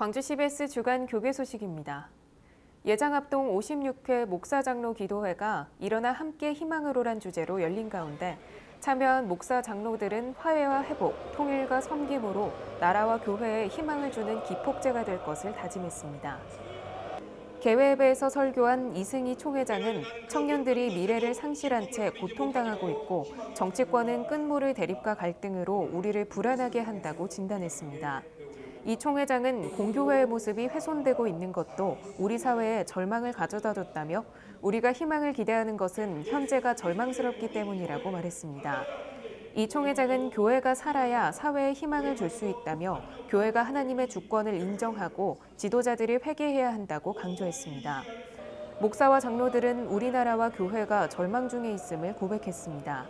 광주 CBS 주간 교계 소식입니다. 예장합동 56회 목사장로 기도회가 일어나 함께 희망으로란 주제로 열린 가운데 참여한 목사 장로들은 화해와 회복, 통일과 섬김으로 나라와 교회에 희망을 주는 기폭제가 될 것을 다짐했습니다. 개회회에서 설교한 이승희 총회장은 청년들이 미래를 상실한 채 고통당하고 있고 정치권은 끝모를 대립과 갈등으로 우리를 불안하게 한다고 진단했습니다. 이 총회장은 공교회의 모습이 훼손되고 있는 것도 우리 사회에 절망을 가져다 줬다며 우리가 희망을 기대하는 것은 현재가 절망스럽기 때문이라고 말했습니다. 이 총회장은 교회가 살아야 사회에 희망을 줄 수 있다며 교회가 하나님의 주권을 인정하고 지도자들이 회개해야 한다고 강조했습니다. 목사와 장로들은 우리나라와 교회가 절망 중에 있음을 고백했습니다.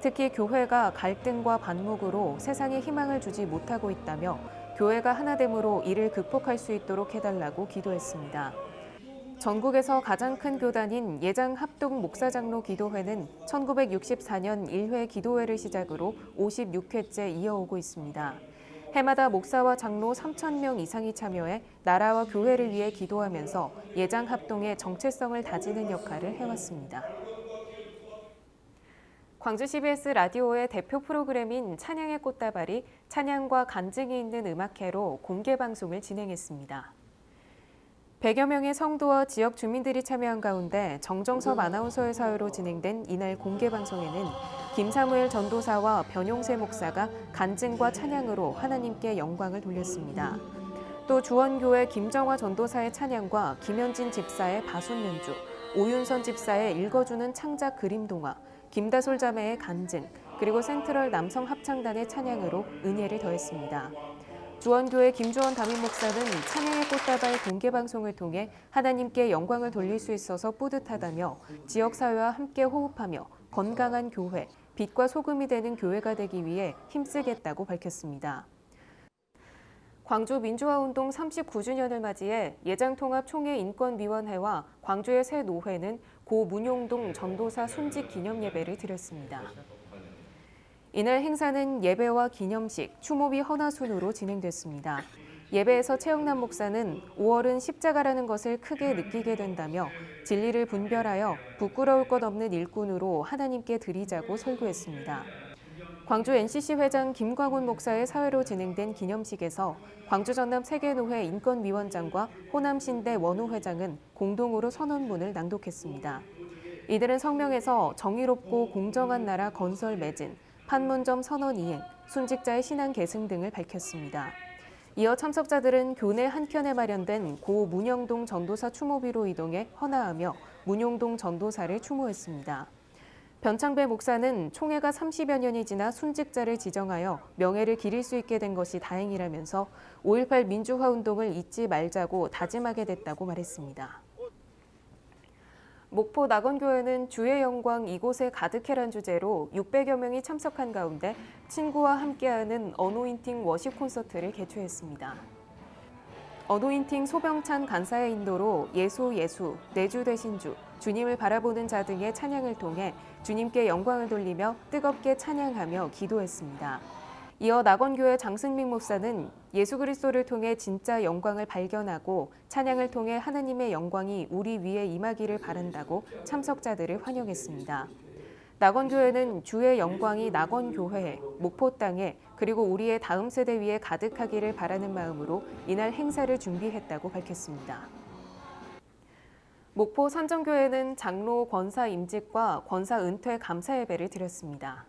특히 교회가 갈등과 반목으로 세상에 희망을 주지 못하고 있다며 교회가 하나됨으로 이를 극복할 수 있도록 해달라고 기도했습니다. 전국에서 가장 큰 교단인 예장 합동 목사장로 기도회는 1964년 1회 기도회를 시작으로 56회째 이어오고 있습니다. 해마다 목사와 장로 3천 명 이상이 참여해 나라와 교회를 위해 기도하면서 예장 합동의 정체성을 다지는 역할을 해왔습니다. 광주 CBS 라디오의 대표 프로그램인 찬양의 꽃다발이 찬양과 간증이 있는 음악회로 공개 방송을 진행했습니다. 100여 명의 성도와 지역 주민들이 참여한 가운데 정정섭 아나운서의 사회로 진행된 이날 공개 방송에는 김사무엘 전도사와 변용세 목사가 간증과 찬양으로 하나님께 영광을 돌렸습니다. 또 주원교회 김정화 전도사의 찬양과 김현진 집사의 바순 연주, 오윤선 집사의 읽어주는 창작 그림 동화, 김다솔 자매의 간증, 그리고 센트럴 남성 합창단의 찬양으로 은혜를 더했습니다. 주원교회 김주원 담임 목사는 찬양의 꽃다발 공개 방송을 통해 하나님께 영광을 돌릴 수 있어서 뿌듯하다며 지역 사회와 함께 호흡하며 건강한 교회, 빛과 소금이 되는 교회가 되기 위해 힘쓰겠다고 밝혔습니다. 광주 민주화운동 39주년을 맞이해 예장통합 총회인권위원회와 광주의 새 노회는 고 문용동 전도사 순직 기념 예배를 드렸습니다. 이날 행사는 예배와 기념식, 추모비 헌화 순으로 진행됐습니다. 예배에서 최영남 목사는 5월은 십자가라는 것을 크게 느끼게 된다며 진리를 분별하여 부끄러울 것 없는 일꾼으로 하나님께 드리자고 설교했습니다. 광주 NCC 회장 김광훈 목사의 사회로 진행된 기념식에서 광주 전남 세계노회 인권위원장과 호남신대 원우 회장은 공동으로 선언문을 낭독했습니다. 이들은 성명에서 정의롭고 공정한 나라 건설 매진, 판문점 선언 이행, 순직자의 신앙 계승 등을 밝혔습니다. 이어 참석자들은 교내 한켠에 마련된 고 문영동 전도사 추모비로 이동해 헌화하며 문용동 전도사를 추모했습니다. 변창배 목사는 총회가 30여 년이 지나 순직자를 지정하여 명예를 기릴 수 있게 된 것이 다행이라면서 5.18 민주화 운동을 잊지 말자고 다짐하게 됐다고 말했습니다. 목포 낙원교회는 주의 영광 이곳에 가득해란 주제로 600여 명이 참석한 가운데 친구와 함께하는 어노인팅 워십 콘서트를 개최했습니다. 어노인팅 소병찬 간사의 인도로 예수 예수, 내주 대신 주, 주님을 바라보는 자 등의 찬양을 통해 주님께 영광을 돌리며 뜨겁게 찬양하며 기도했습니다. 이어 낙원교회 장승민 목사는 예수 그리스도를 통해 진짜 영광을 발견하고 찬양을 통해 하나님의 영광이 우리 위에 임하기를 바란다고 참석자들을 환영했습니다. 낙원교회는 주의 영광이 낙원교회에, 목포 땅에, 그리고 우리의 다음 세대 위에 가득하기를 바라는 마음으로 이날 행사를 준비했다고 밝혔습니다. 목포 선정교회는 장로 권사 임직과 권사 은퇴 감사 예배를 드렸습니다.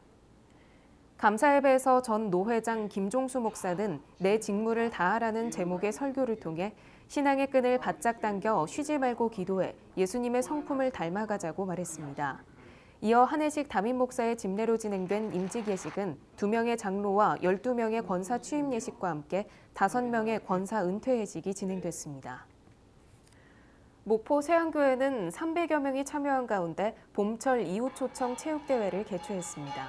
감사 예배에서 전 노회장 김종수 목사는 내 직무를 다하라는 제목의 설교를 통해 신앙의 끈을 바짝 당겨 쉬지 말고 기도해 예수님의 성품을 닮아가자고 말했습니다. 이어 한해식 담임 목사의 집례로 진행된 임직 예식은 두 명의 장로와 12명의 권사 취임 예식과 함께 다섯 명의 권사 은퇴 예식이 진행됐습니다. 목포 세안교회는 300여 명이 참여한 가운데 봄철 이웃 초청 체육대회를 개최했습니다.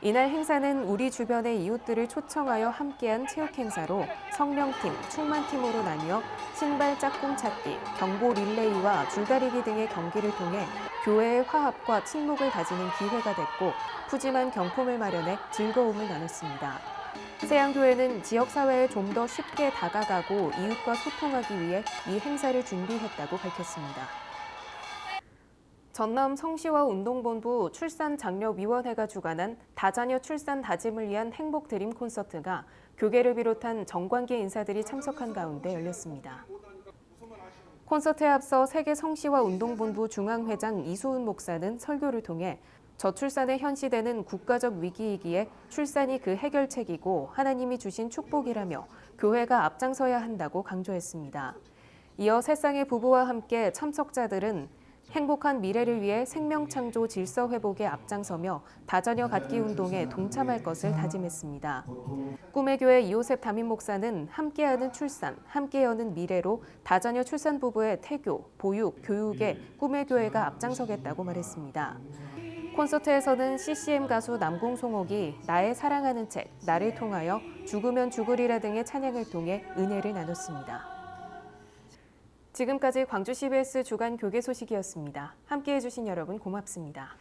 이날 행사는 우리 주변의 이웃들을 초청하여 함께한 체육 행사로 성령팀, 충만팀으로 나뉘어 신발 짝꿍 찾기, 경보 릴레이와 줄다리기 등의 경기를 통해 교회의 화합과 친목을 다지는 기회가 됐고 푸짐한 경품을 마련해 즐거움을 나눴습니다. 세양교회는 지역사회에 좀 더 쉽게 다가가고 이웃과 소통하기 위해 이 행사를 준비했다고 밝혔습니다. 전남 성시와 운동본부 출산장려위원회가 주관한 다자녀 출산 다짐을 위한 행복 드림 콘서트가 교계를 비롯한 정관계 인사들이 참석한 가운데 열렸습니다. 콘서트에 앞서 세계 성시와 운동본부 중앙회장 이수은 목사는 설교를 통해 저출산의 현 시대는 국가적 위기이기에 출산이 그 해결책이고 하나님이 주신 축복이라며 교회가 앞장서야 한다고 강조했습니다. 이어 새쌍의 부부와 함께 참석자들은 행복한 미래를 위해 생명 창조 질서 회복에 앞장서며 다자녀 갖기 운동에 동참할 것을 다짐했습니다. 꿈의 교회 이호셉 담임 목사는 함께하는 출산, 함께 여는 미래로 다자녀 출산 부부의 태교, 보육, 교육에 꿈의 교회가 앞장서겠다고 말했습니다. 콘서트에서는 CCM 가수 남궁송옥이 나의 사랑하는 책, 나를 통하여 죽으면 죽으리라 등의 찬양을 통해 은혜를 나눴습니다. 지금까지 광주 CBS 주간 교계 소식이었습니다. 함께해 주신 여러분 고맙습니다.